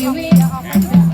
นี่เดี๋ยวออก